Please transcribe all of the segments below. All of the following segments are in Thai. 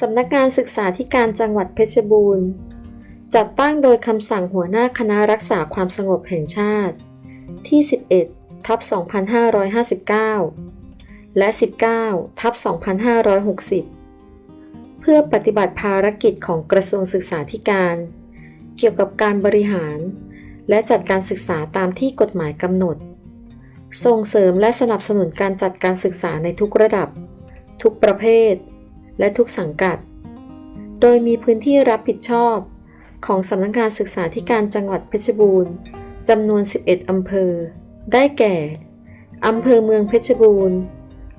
สำนักงานศึกษาธิการจังหวัดเพชรบูรณ์ จัดตั้งโดยคำสั่งหัวหน้าคณะรักษาความสงบแห่งชาติ ที่ 11 ทับ 2559 และ 19 ทับ 2560 เพื่อปฏิบัติภารกิจของกระทรวงศึกษาธิการ เกี่ยวกับการบริหาร และจัดการศึกษาตามที่กฎหมายกำหนด ส่งเสริมและสนับสนุนการจัดการศึกษาในทุกระดับ ทุกประเภท และทุกสังกัด โดยมีพื้นที่รับผิดชอบ ของสำนักงานศึกษาธิการจังหวัดเพชรบูรณ์จำนวน 11 อำเภอ ได้แก่ อำเภอเมืองเพชรบูรณ์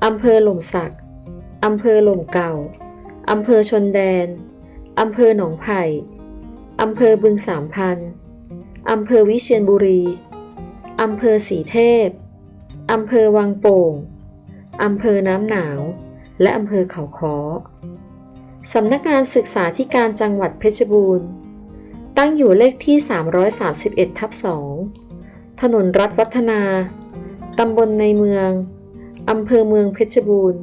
อำเภอหล่มสัก อำเภอหล่มเก่า อำเภอชนแดน อำเภอหนองไผ่ อำเภอบึงสามพัน อำเภอวิเชียรบุรี อำเภอสีเทพ อำเภอวังโป่ง อำเภอน้ำหนาว และอำเภอเขาค้อสำนักงานศึกษาธิการจังหวัดเพชรบูรณ์ ตั้งอยู่เลขที่ 331 ทับ 2 ถนนรัฐวัฒนา ตำบลในเมือง อำเภอเมืองเพชรบูรณ์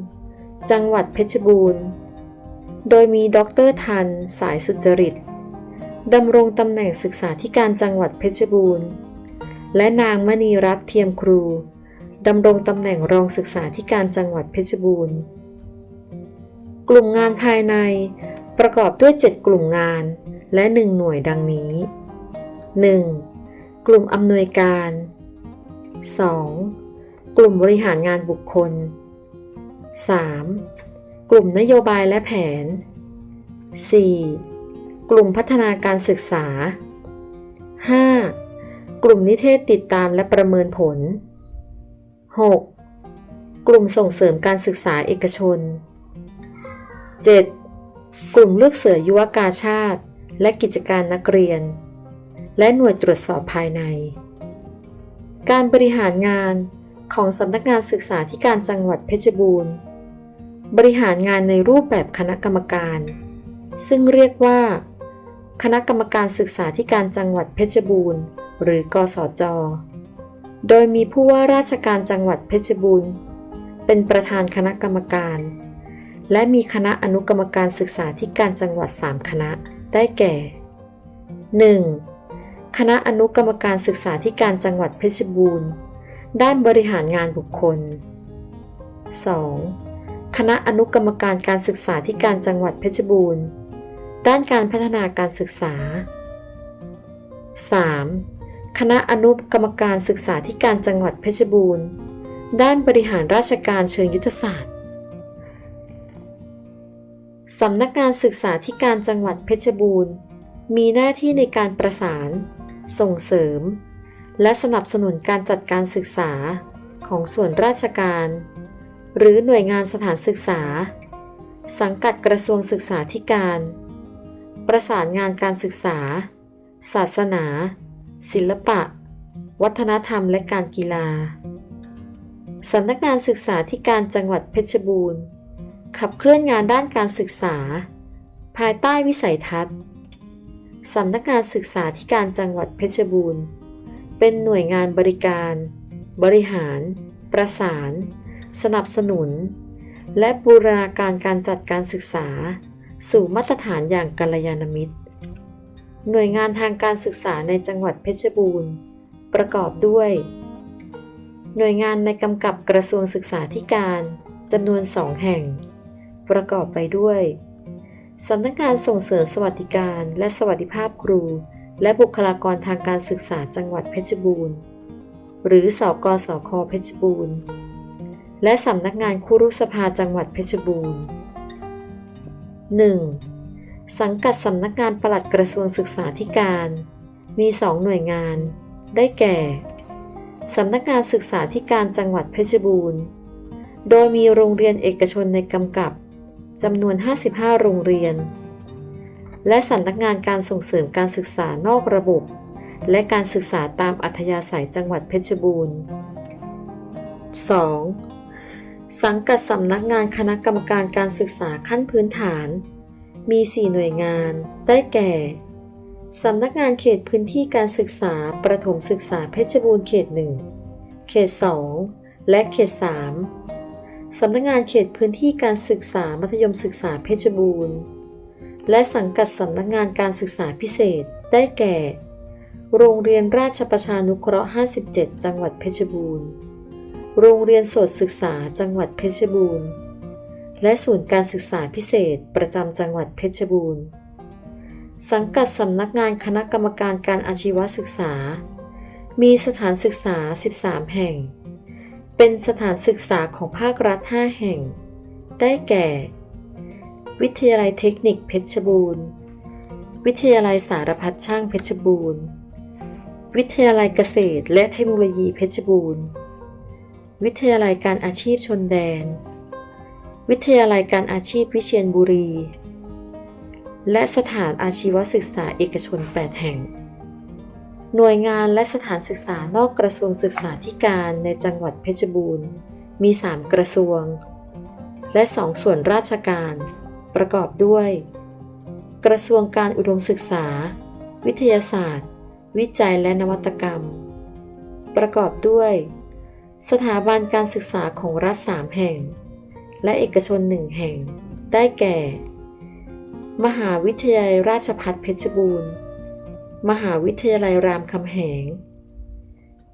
จังหวัดเพชรบูรณ์ โดยมีด็อกเตอร์ทัน สายสุจริต ดำรงตำแหน่งศึกษาธิการจังหวัดเพชรบูรณ์ และนางมณีรัตน์เทียมครู ดำรงตำแหน่งรองศึกษาธิการจังหวัดเพชรบูรณ์ กลุ่มงานภายใน ประกอบด้วย 7 กลุ่มงาน และ 1 หน่วยดังนี้ 1. กลุ่มอำนวยการ 2. กลุ่มบริหารงานบุคคล 3. กลุ่มนโยบายและแผน 4. กลุ่มพัฒนาการศึกษา 5. กลุ่มนิเทศติดตามและประเมินผล 6. กลุ่มส่งเสริมการศึกษาเอกชน 7. กลุ่มเลือกเสือยุวกาชาติ และกิจการนักเรียน และหน่วยตรวจสอบภายใน การบริหารงานของสำนักงานศึกษาธิการจังหวัดเพชรบูรณ์ บริหารงานในรูปแบบคณะกรรมการ ซึ่งเรียกว่า คณะกรรมการศึกษาธิการจังหวัดเพชรบูรณ์ หรือกสจ โดยมีผู้ว่าราชการจังหวัดเพชรบูรณ์ เป็นประธานคณะกรรมการ และมีคณะอนุกรรมการศึกษาธิการจังหวัด 3 คณะ ได้แก่ 1. คณะอนุกรรมการศึกษาธิการจังหวัดเพชรบูรณ์ ด้านบริหารงานบุคคล 2. คณะอนุกรรมการการศึกษาธิการจังหวัดเพชรบูรณ์ ด้านการพัฒนาการศึกษา 3. คณะอนุกรรมการศึกษาธิการจังหวัดเพชรบูรณ์ ด้านบริหารราชการเชิงยุทธศาสตร์ สำนักงานศึกษาธิการจังหวัดเพชรบูรณ์ มีหน้าที่ในการประสาน ส่งเสริม และสนับสนุนการจัดการศึกษาของส่วนราชการ หรือหน่วยงานสถานศึกษา สังกัดกระทรวงศึกษาธิการ ประสานงานการศึกษา ศาสนา ศิลปะ วัฒนธรรมและการกีฬาสำนักงานศึกษาธิการจังหวัดเพชรบูรณ์ ขับเคลื่อนงานด้านการศึกษา ภายใต้วิสัยทัศน์สำนักงานศึกษาธิการจังหวัดเพชรบูรณ์ เป็นหน่วยงานบริการ บริหาร ประสาน สนับสนุน และบูรณาการการจัดการศึกษา สู่มาตรฐานอย่างกัลยาณมิตร หน่วยงานทางการศึกษาในจังหวัดเพชรบูรณ์ ประกอบด้วย หน่วยงานในกำกับกระทรวงศึกษาธิการจำนวนสองแห่ง ประกอบไปด้วยสำนักงานส่งเสริมสวัสดิการ และสวัสดิภาพครู และบุคลากรทางการศึกษาจังหวัดเพชรบูรณ์ หรือสกสคเพชรบูรณ์ และสำนักงานครุสภาจังหวัดเพชรบูรณ์ 1. สังกัดสำนักงานปลัดกระทรวงศึกษาธิการ มีสองหน่วยงาน ได้แก่สำนักงานศึกษาธิการจังหวัดเพชรบูรณ์ โดยมีโรงเรียนเอกชนในกำกับ จำนวน 55 โรงเรียน และสำนักงานการส่งเสริมการศึกษานอกระบบ และการศึกษาตามอัธยาศัยจังหวัดเพชรบูรณ์ 2. สังกัดสำนักงานคณะกรรมการการศึกษาขั้นพื้นฐาน มี 4 หน่วยงาน ได้แก่ สำนักงานเขตพื้นที่การศึกษาประถมศึกษาเพชรบูรณ์เขต 1 เขต 2 และเขต 3 สำนักงานเขตพื้นที่การศึกษามัธยมศึกษาเพชรบูรณ์ และสังกัดสำนักงานการศึกษาพิเศษได้แก่ โรงเรียนราชประชานุเคราะห์ 57 จังหวัดเพชรบูรณ์ โรงเรียนโสตศึกษาจังหวัดเพชรบูรณ์ และศูนย์การศึกษาพิเศษประจำจังหวัดเพชรบูรณ์ สังกัดสำนักงานคณะกรรมการการอาชีวศึกษา มีสถานศึกษา 13 แห่ง เป็นสถานศึกษาของภาครัฐ 5 แห่ง ได้แก่ วิทยาลัยเทคนิคเพชรบูรณ์ วิทยาลัยสารพัดช่างเพชรบูรณ์ วิทยาลัยเกษตรและเทคโนโลยีเพชรบูรณ์ วิทยาลัยการอาชีพชนแดน วิทยาลัยการอาชีพวิเชียรบุรี และสถานอาชีวศึกษาเอกชน 8 แห่ง หน่วยงานและสถานศึกษานอกกระทรวงศึกษาธิการในจังหวัดเพชรบูรณ์ มี 3 กระทรวง และ 2 ส่วนราชการ ประกอบด้วย กระทรวงการอุดมศึกษา วิทยาศาสตร์ วิจัยและนวัตกรรม ประกอบด้วย สถาบันการศึกษาของรัฐ 3 แห่ง และเอกชน 1 แห่ง ได้แก่ มหาวิทยาลัยราชภัฏเพชรบูรณ์ มหาวิทยาลัยรามคำแหง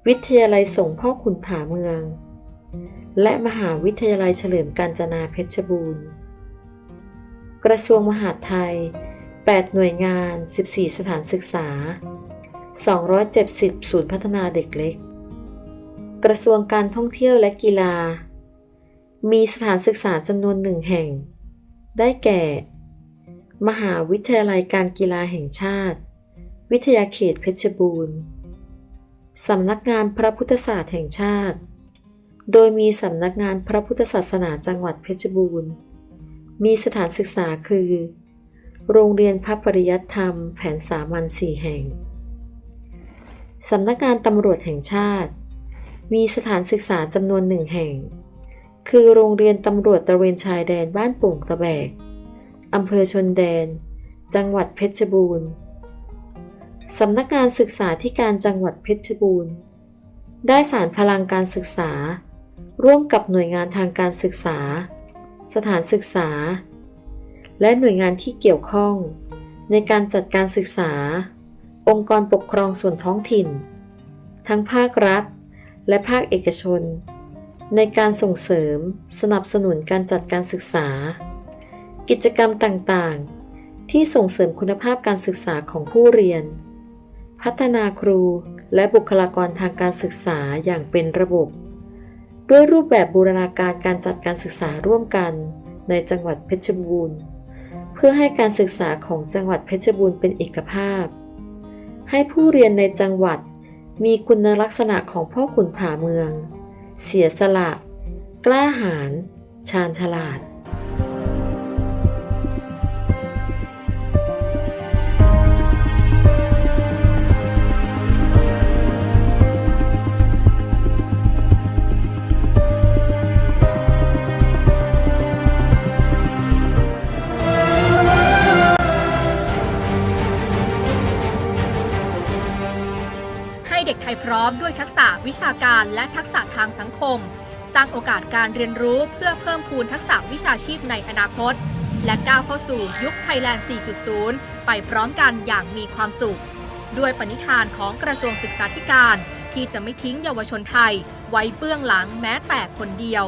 วิทยาลัยสงฆ์พ่อขุนผาเมือง และมหาวิทยาลัยเฉลิมกาญจนาเพชรบูรณ์ กระทรวงมหาดไทย 8 หน่วยงาน 14 สถานศึกษา 270 ศูนย์พัฒนาเด็กเล็ก กระทรวงการท่องเที่ยวและกีฬา มีสถานศึกษาจำนวนหนึ่งแห่ง ได้แก่ มหาวิทยาลัยการกีฬาแห่งชาติ วิทยาเขตเพชรบูรณ์ สำนักงานพระพุทธศาสตร์แห่งชาติ โดยมีสำนักงานพระพุทธศาสนาจังหวัดเพชรบูรณ์ มีสถานศึกษาคือ โรงเรียนพระปริยัติธรรม แผนสามัญสี่แห่ง สำนักงานตำรวจแห่งชาติ มีสถานศึกษาจำนวนหนึ่งแห่ง คือโรงเรียนตำรวจตะเวนชายแดนบ้านโป่งตะแบกอำเภอชนแดน จังหวัดเพชรบูรณ์ สำนักงานศึกษาธิการจังหวัดเพชรบูรณ์ ได้สารพลังการศึกษา ร่วมกับหน่วยงานทางการศึกษา สถานศึกษา และหน่วยงานที่เกี่ยวข้อง ในการจัดการศึกษา องค์กรปกครองส่วนท้องถิ่น ทั้งภาครัฐ และภาคเอกชน ในการส่งเสริมสนับสนุนการจัดการศึกษา กิจกรรมต่างๆที่ส่งเสริมคุณภาพการศึกษาของผู้เรียน พัฒนาครูและบุคลากรทางการศึกษาอย่างเป็นระบบ ด้วยรูปแบบบูรณาการการจัดการศึกษาร่วมกันในจังหวัดเพชรบูรณ์ เพื่อให้การศึกษาของจังหวัดเพชรบูรณ์เป็นเอกภาพ ให้ผู้เรียนในจังหวัดมีคุณลักษณะของพ่อขุนผาเมือง เสียสละ กล้าหาญชาญฉลาด อมด้วยทักษะวิชาการและทักษะทางสังคม สร้างโอกาสการเรียนรู้เพื่อเพิ่มพูนทักษะวิชาชีพในอนาคต และก้าวเข้าสู่ยุคไทยแลนด์ 4.0 ไปพร้อมกันอย่างมีความสุข ด้วยปณิธานของกระทรวงศึกษาธิการ ที่จะไม่ทิ้งเยาวชนไทย ไว้เบื้องหลังแม้แต่คนเดียว